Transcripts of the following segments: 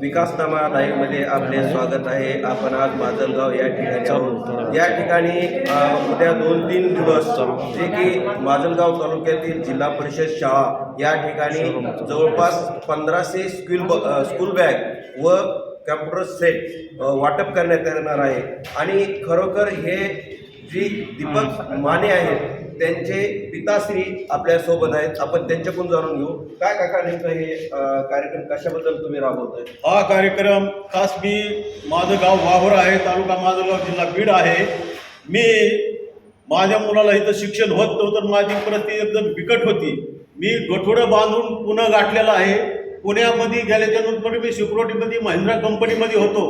विकासनामा लाईव्हमध्ये आपले स्वागत आहे. आपण आज माजलगाव या ठिकाणी आहोत. या ठिकाणी उद्या दोन तीन दिवस जे की माजलगाव तालुक्यातील जिल्हा परिषद शाळा या ठिकाणी जवळपास पंधराशे स्कूल ब- स्कूल बॅग व कॅम्प्युटर सेट वाटप करण्यात येणार आहे. आणि खरोखर हे जी दीपक माने आहेत त्यांचे पिताश्री आपल्यासोबत आहेत. आपण त्यांच्याकडून जाणून घेऊ. काय काका नेमकं हे कार्यक्रम कशाबद्दल तुम्ही राबवताय? हा कार्यक्रम खास मी माझं गाव वाघोर आहे तालुका माझं गाव जिल्हा बीड आहे. मी माझ्या मुलाला इथं शिक्षण होत नव्हतं माझी परिस्थिती एकदम बिकट होती. मी गठोडं बांधून पुन्हा गाठलेलं आहे. पुण्यामध्ये गेल्याच्यानंतर मी सिक्युरिटीमध्ये महिंद्रा कंपनीमध्ये होतो.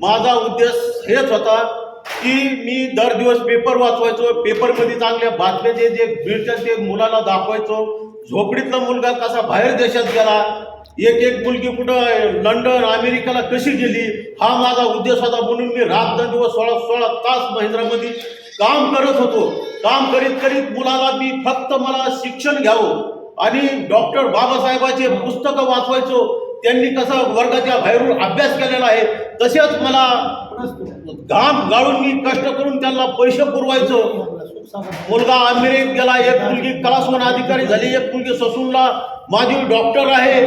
माझा उद्देश हेच होता की मी दर दिवस पेपर वाचवायचो पेपरमध्ये चांगल्या बातम्या जे जे ते मुलाला दाखवायचो. झोपडीतला मुलगा कसा बाहेर देशात गेला एक एक मुलगी कुठं लंडन अमेरिकेला कशी गेली हा माझा उद्देश होता म्हणून मी रात दर दिवस सोळा सोळा तास महिंद्रामध्ये काम करत होतो. काम करीत करीत मुलाला मी फक्त मला शिक्षण घ्यावं आणि डॉक्टर बाबासाहेबाचे पुस्तकं वाचवायचो. त्यांनी कसा वर्गाच्या बाहेरून अभ्यास केलेला आहे तसेच मला घाम गाळून मी कष्ट करून त्यांना पैसे पुरवायचं. मुलगा अमेरिकेत गेला एक मुलगी क्लासवन अधिकारी झाली एक मुलगी ससूनला माझी डॉक्टर आहे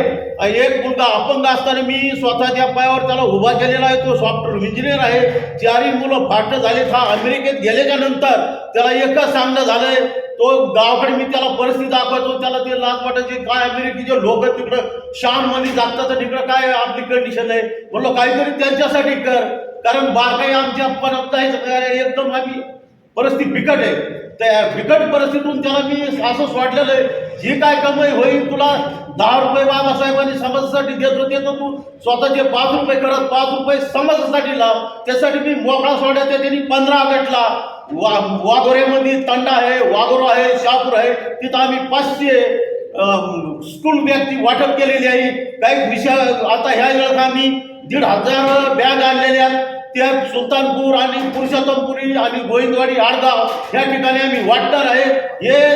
एक मुलगा अपंग असताना मी स्वतःच्या पायावर त्याला उभा केलेला आहे तो सॉफ्टवेअर इंजिनियर आहे. चारही मुलं फाट झालेत हा अमेरिकेत गेल्याच्यानंतर? त्याला एकच सांगणं झालंय. तो गावाकडे मी त्याला परिस्थिती दाखवतो त्याला ते लाज वाटायचे काय अमेरिकेचे लोक तिकडं? शाममध्ये जागतात तिकडं काय आपली कंडिशन आहे? म्हणलं काहीतरी त्यांच्यासाठी कर. कारण बारकाई आमच्या परत आहे एकदम आम्ही परिस्थिती बिकट आहे. त्या बिकट परिस्थितीतून त्याला मी असं वाटलेलं आहे जी काय कमाई होईल तुला दहा रुपये बाबासाहेबांनी समाजासाठी देत होते तर तू स्वतःचे पाच रुपये करत पाच रुपये समाजासाठी लाव. त्यासाठी मी मोकळा सोडायचा त्यांनी पंधरा गटला वा वाघोऱ्यामध्ये तंडा आहे वाघोरा आहे शहापूर आहे तिथं आम्ही पाचशे स्कूल बॅगची वाटप केलेली आहे. काही विषय आता ह्या वेळेस आम्ही दीड हजार बॅग आणलेल्या आहेत. त्या सुलतानपूर आणि पुरुषोत्तमपुरी आणि गोविंदवाडी आडगाव या ठिकाणी आम्ही वाटणार आहे. हे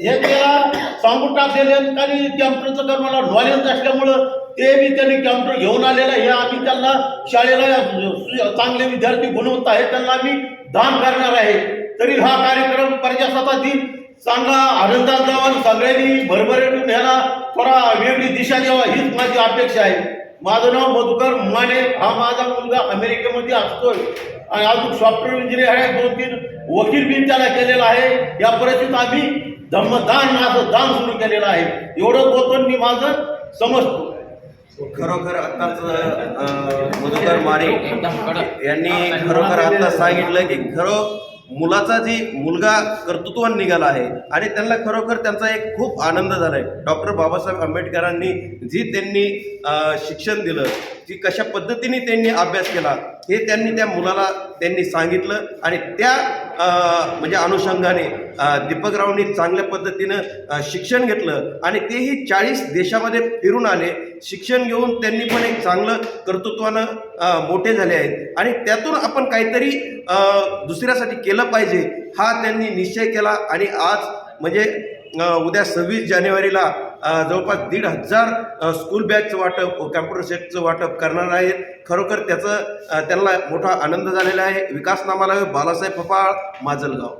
हे त्याला सांगून टाकलेले आणि कॅम्प्युटरचं तर मला नॉलेज असल्यामुळं ते बी त्यांनी कॅम्प्युटर घेऊन आलेलं आहे. हे आम्ही त्यांना शाळेला सु- चांगले विद्यार्थी गुणवत्ता आहे. त्यांना आम्ही दान करणार आहे. तरी हा कार्यक्रम प्रजासत्ताक दिन चांगला आनंदात जावा सगळ्यांनी भरभराटून ह्याला थोडा वेगळी दिशा द्यावा हीच माझी अपेक्षा आहे. माझं नाव मधुकर माने. हा माझा मुलगा अमेरिकेमध्ये असतोय. आणि अजून सॉफ्टवेअर इंजिनियर आहे. दोन तीन वकील बिन त्याला केलेला आहे. या परिस्थितीत आम्ही धम्मदान माझं दान सुरू केलेलं आहे. एवढं बोलतो मी माझं समजतो. खरोखर आत्ताच मधुकर मारे यांनी खरोखर आत्ता सांगितलं की खरं मुलाचा जी मुलगा कर्तृत्वान निघाला आहे आणि त्यांना खरोखर त्यांचा एक खूप आनंद झाला आहे डॉक्टर बाबासाहेब आंबेडकरांनी जी त्यांनी शिक्षण दिलं जी कशा पद्धतीने त्यांनी अभ्यास केला हे त्यांनी त्या मुलाला त्यांनी सांगितलं आणि त्या म्हणजे अनुषंगाने दीपकरावनी चांगल्या पद्धतीनं शिक्षण घेतलं आणि तेही चाळीस देशामध्ये फिरून आले. शिक्षण घेऊन त्यांनी पण एक चांगलं कर्तृत्वानं मोठे झाले आहेत. आणि त्यातून आपण काहीतरी दुसऱ्यासाठी केलं पाहिजे हा त्यांनी निश्चय केला. आणि आज म्हणजे उद्या सव्वीस जानेवारीला जवळपास दीड हजार स्कूल बॅगचं वाटप कॅम्प्युटर सेटचं वाटप करणार आहेत खरोखर त्याचं त्यांना मोठा आनंद झालेला आहे. विकास नामाला बालासाहेब पपाळ माजलगाव.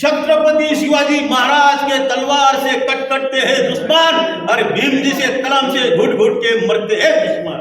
छत्रपति शिवाजी महाराज के तलवार से कट कटते हैं दुश्मन और भीम जी से कलम से घुट घुट के मरते हैं दुश्मन।